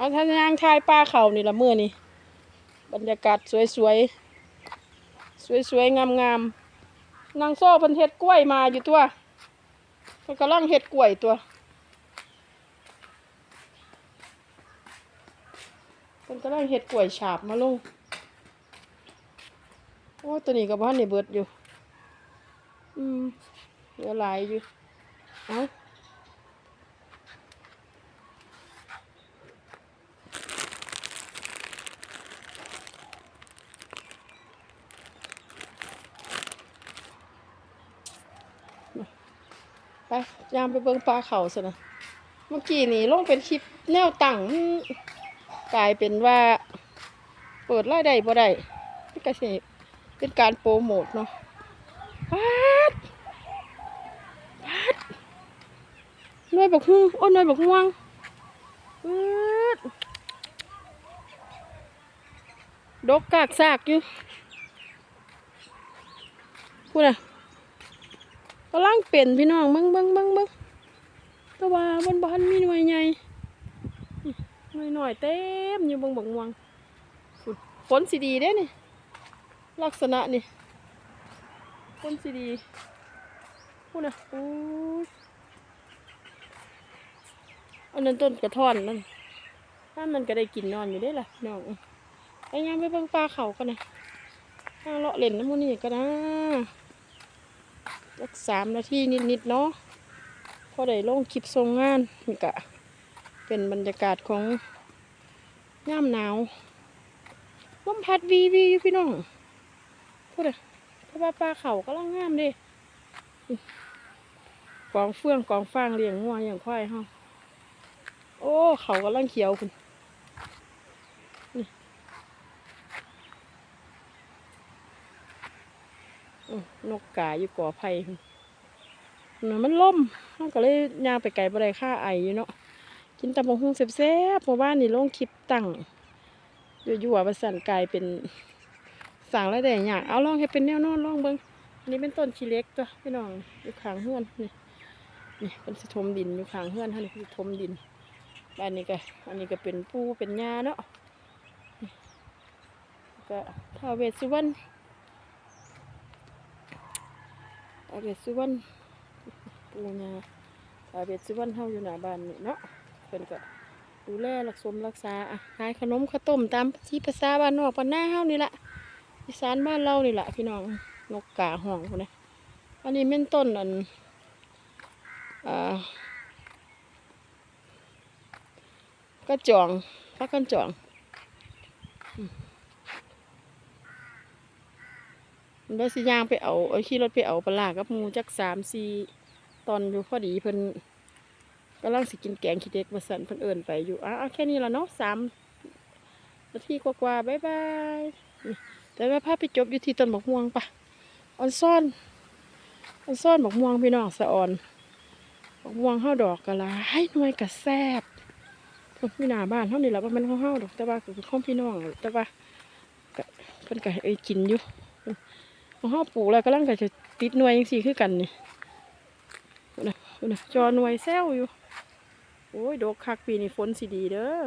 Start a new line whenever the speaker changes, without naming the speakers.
เอาทางยางทายป้าเขานี่ละเมื่อนี่บรรยากาศสวยๆสวยๆงามๆนางโซ่เพันเฮ็ดกล้วยมาอยู่ตัวเพิ่นกำลังเฮ็ดกล้วยตัวเพิ่นกำลังเฮ็ดกล้วยฉาบมาลงโอ้ตัวนี้ก็บ้านในเบิดอยู่ อืมเหลือหลายอยู่ เอา ไปยามไปเบิ่งปลาเขาซะนะเมื่อกี้นี่ลงเป็นคลิปแนวตั้งกลายเป็นว่าเปิดรายได้บ่ได้นี่ก็สิเป็นการโปรโมทเนาะปาดปาดหน่วยบักฮู้โอ้ยหน่วยบักม่วงปาดดกกากซากอยู่พูดน่ะ กำลังเป็นพี่น้องเบิ่งเบิ่งเบิ่งเบิ่งต่ว่าบนบ้านมีหน่วยใหญ่หน่วยหน่อยเต็มอยู่บงบักม่วงฝนสีดีเด้นี่ ลักษณะนี่ฝนสีดีพูดนะโอ้อันนั้นต้นกระท่อนนั่นถ้ามันก็ได้กินนอนอยู่ได้ล่ะน้องไปยังไปเบิ่งปลาเขากันนะห้าเลาะเล่นน้ำมันนี่กันนะ สักสามนาทีนิดๆเนาะพอได้ลงคลิปทรงงานนี่กะเป็นบรรยากาศของย่ามหนาวลมพัดวีวีอยู่พี่น้องพูดเลยเพราะว่าปลาเขาก็ลังงามเดิกองเฟื่องกองฟางเลี้ยงงัวเลี้ยงควายเฮาโอ้เขากำลังเขียวคุณนี่อื้อ นกกาอยู่ก่อไผ่นมันล่มมันก็เลยยางไปไกลบ่ได้ค่าไออยู่เนาะกินตำบักหุ่งแซ่บๆหมู่บ้านนี่ลงคลิปตั้งอยู่ๆว่าสันกลายเป็นสั่งแล้วแต่อยากเอาลองให้เป็นแนวนอนลองเบิ่งอันนี้เป็นต้นขี้เล็กตัวพี่น้องอยู่ขางเฮือนนี่นี่เป็นสิถมดินอยู่ขางเฮือนเฮานี่คือถมดินบ้านนี้ก็อันนี้ก็เป็นปูเป็นหญ้าเนาะก็ท้าวเวสสุวรรณ ท้าวเวสสุวรรณปูญาตาเบ็ดซิวันเฮาอยู่หน้าบ้านนี่เนาะเพิ่นก็ดูแลรักสมรักษาอะขายขนมข้าวต้มตามที่ภาษาบ้านนอกบ้านหน้าเฮานี่แหละอีสานบ้านเรานี่แหละพี่น้องนกกาห้องพุ่นนะอันนี้เม่นต้นอันอ่ากระจองพักกันจองอืม มันได้สิย่างไปเอาเอาขี่รถไปเอาปลาร้ากับหมูจักสามสี่ตอนอยู่พอดีเพิ่นกำลังสิกินแกงขี้เด็กมาสั่นเพิ่นเอินไปอยู่อะเอาแค่นี้ละเนาะสามนาทีกว่าๆบ๊ายบายแต่ว่าพาพไปจบอยู่ที่ต้นบักม่วงปะออนซ่อนออนซ่อนบักม่วงพี่น้องสะออนบักม่วงเฮาดอกกะลายหน่วยกะแซบพิ่นมีหนาบ้านเฮานี่และว่ามันของเฮาดอกแต่ว่าคือข้องพี่น้องแต่ว่าเพิ่นก็เอ้ยกินอยู่ ของเฮาปลูกแล้วก็ร่างก็จะติดหน่วยยังสี่คือกันนี่นะนะจอหน่วยแซวอยู่ โอ้ยดอกคักปีนี่ฝนสีดีเด้อ